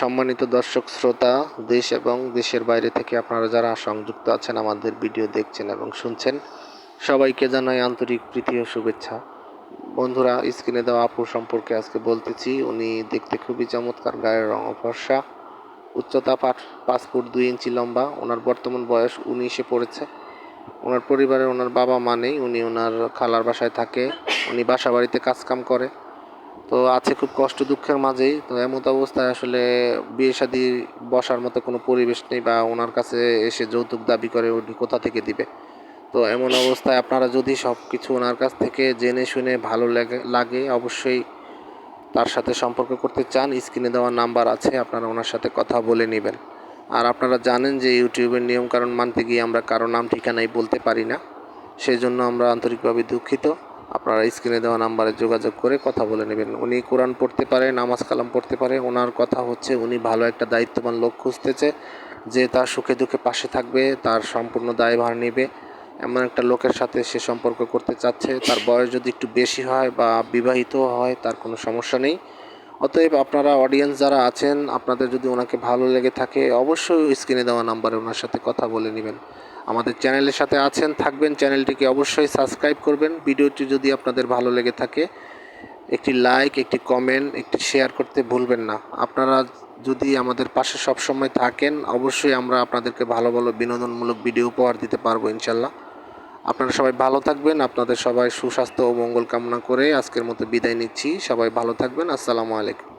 সম্মানিত দর্শক, শ্রোতা, দেশ এবং দেশের বাইরে থেকে আপনারা যারা সংযুক্ত আছেন, আমাদের ভিডিও দেখছেন এবং শুনছেন, সবাইকে জানাই আন্তরিক প্রীতি ও শুভেচ্ছা। বন্ধুরা, স্ক্রিনে দেওয়া আপু সম্পর্কে আজকে বলতেছি, উনি দেখতে খুবই চমৎকার, গায়ের রং ও ফর্সা, উচ্চতা পাঁচ পাঁচ ফুট দুই ইঞ্চি লম্বা, ওনার বর্তমান বয়স উনিশে পড়েছে। ওনার পরিবারে ওনার বাবা মানেই উনি ওনার খালার বাসায় থাকে, উনি বাসা বাড়িতে কাজকাম করে। তো আছে খুব কষ্ট দুঃখের মাঝেই। তো এমত অবস্থায় আসলে বিয়ে শাদি বসার মতো কোনো পরিবেশ নেই বা ওনার কাছে এসে যৌতুক দাবি করে উনি কোথা থেকে দিবে? তো এমন অবস্থায় আপনারা যদি সব কিছু ওনার কাছ থেকে জেনে শুনে ভালো লাগে লাগে, অবশ্যই তার সাথে সম্পর্ক করতে চান। স্ক্রিনে দেওয়া নাম্বার আছে, আপনারা ওনার সাথে কথা বলে নেবেন। আর আপনারা জানেন যে ইউটিউবের নিয়মকানুন মানতে গিয়ে আমরা কারও নাম ঠিকানাই বলতে পারি না। সেই জন্য আমরা আন্তরিকভাবে দুঃখিত। আপনারা স্ক্রিনে দেওয়া নাম্বারে যোগাযোগ করে কথা বলে নেবেন। উনি কোরআন পড়তে পারে, নামাজ কালাম পড়তে পারে। ওনার কথা হচ্ছে, উনি ভালো একটা দায়িত্ববান লোক খুঁজতেছে, যে তার সুখে দুঃখে পাশে থাকবে, তার সম্পূর্ণ দায়ভার নেবে। এমন একটা লোকের সাথে সে সম্পর্ক করতে চাচ্ছে, তার বয়স যদি একটু বেশি হয় বা বিবাহিত হয়, তার কোনো সমস্যা নেই। অতএব আপনারা অডিয়েন্স যারা আছেন, আপনাদের যদি ওনাকে ভালো লেগে থাকে, অবশ্যই স্ক্রিনে দেওয়া নাম্বারে ওনার সাথে কথা বলে নেবেন। আমাদের চ্যানেলের সাথে আছেন, থাকবেন চ্যানেলটিকে অবশ্যই সাবস্ক্রাইব করবেন। ভিডিওটি যদি আপনাদের ভালো লেগে থাকে, একটি লাইক একটি কমেন্ট একটি শেয়ার করতে ভুলবেন না। আপনারা যদি আমাদের পাশে সবসময় থাকেন, অবশ্যই আমরা আপনাদেরকে ভালো ভালো বিনোদনমূলক ভিডিও উপহার দিতে পারব, ইনশাল্লাহ। আপনারা সবাই ভালো থাকবেন, আপনাদের সবাই সুস্বাস্থ্য ও মঙ্গল কামনা করে আজকের মতো বিদায় নিচ্ছি। সবাই ভালো থাকবেন, আসসালামু আলাইকুম।